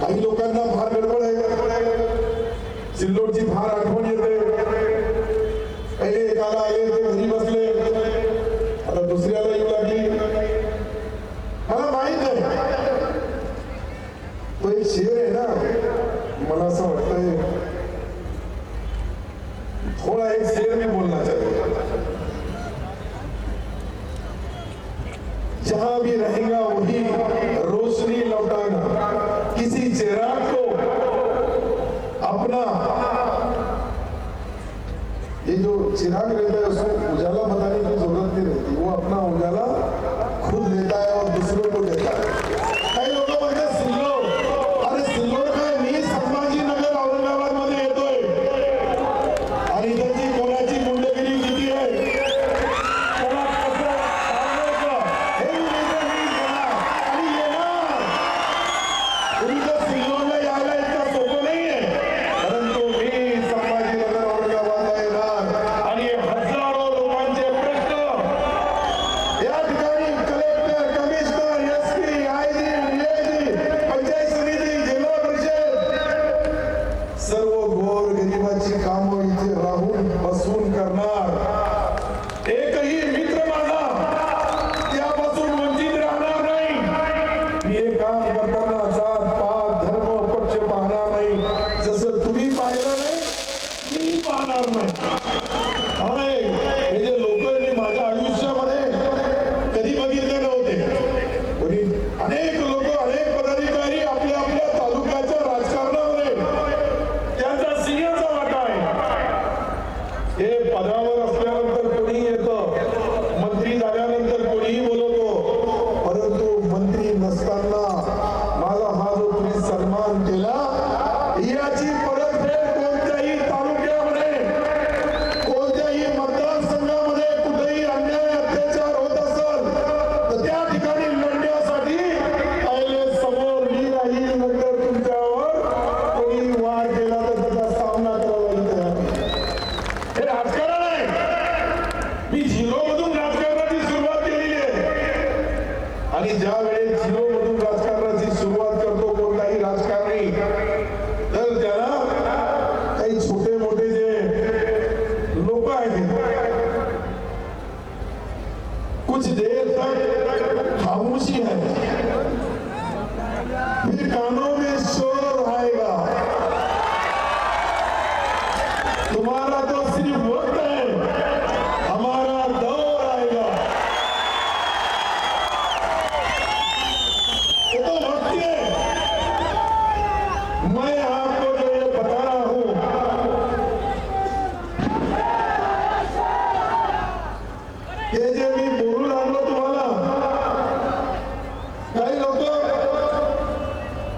काही लोकांना फार गडबड आहे सिल्लोडची फार आठवण येते. पहिले एकाला आले ते घरी बसले. आता दुसऱ्याला येऊ लागली. मला माहीत आहे. तो एक शेर आहे ना. मला असं वाटतंय. थोडा एक शेर मी बोलला जहा भी रहेंगे Kyle, the एकही मित्र माझा त्यापासून वंचित राहणार नाही. मी हे काम करताना जात पाच धर्म पक्ष पाहणार नाही. जसं तुम्ही पाहिलं नाही मी पाहणार नाही. हे जे लोकांनी माझ्या आयुष्यामध्ये कधी बघितले नव्हते. अनेक लोक अनेक पदाधिकारी आपल्या आपल्या तालुक्याच्या राजकारणामध्ये त्यांचा सिंहाचा वाटा आहे. हे पदावर असल्यावर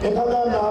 你看那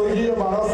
Bom dia, Barossa.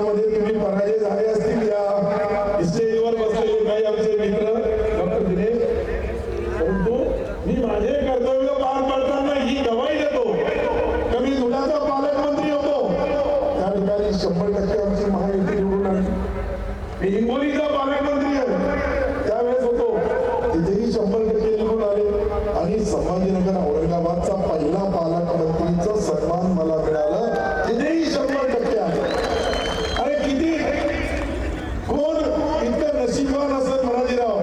तुम्ही यामध्ये तुम्ही पराजय झाले असतील या स्टेजवर बसलेले काही आमचे मित्र डॉक्टर दिनेश. परंतु मी माझे कर्तव्य पार पडताना ही गवाही देतो. कमी धुण्याचा धुळ्याचा पालकमंत्री होतो. त्या ठिकाणी शंभर टक्के आमची महायुती निवडून आली. मी हिंगोलीचा पालकमंत्री आहे. त्यावेळेस होतो. तिथेही शंभर टक्के निवडून आले. आणि संभाजीनगर औरंगाबादचा पहिला पालकमंत्रीचा सन्मान मला मिळाला तिथेही शंभर टक्के आहे अरे किती कोण इतकं नशीबवान असत म्हणाजीराव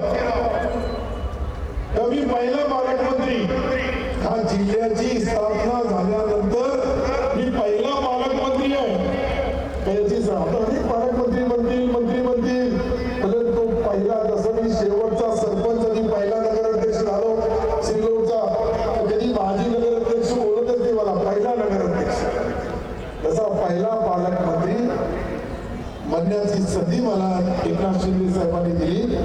तर मी पहिला पालकमंत्री हा जिल्ह्याची स्थापना झाल्यानंतर मी पहिला पालकमंत्री आहे. त्याची आता अनेक पालकमंत्री बनतील मंत्री बनतील. म्हणजे तो पहिला जसं मी शेवटचा सरपंच आणि पहिला नगराध्यक्ष झालो सिल्लोडचा. तर कधी माजी नगराध्यक्ष बोलतच नाही मला पहिला नगराध्यक्ष. तसा पहिला पालकमंत्री बनण्याची संधी मला एकनाथ शिंदे साहेबांनी दिली.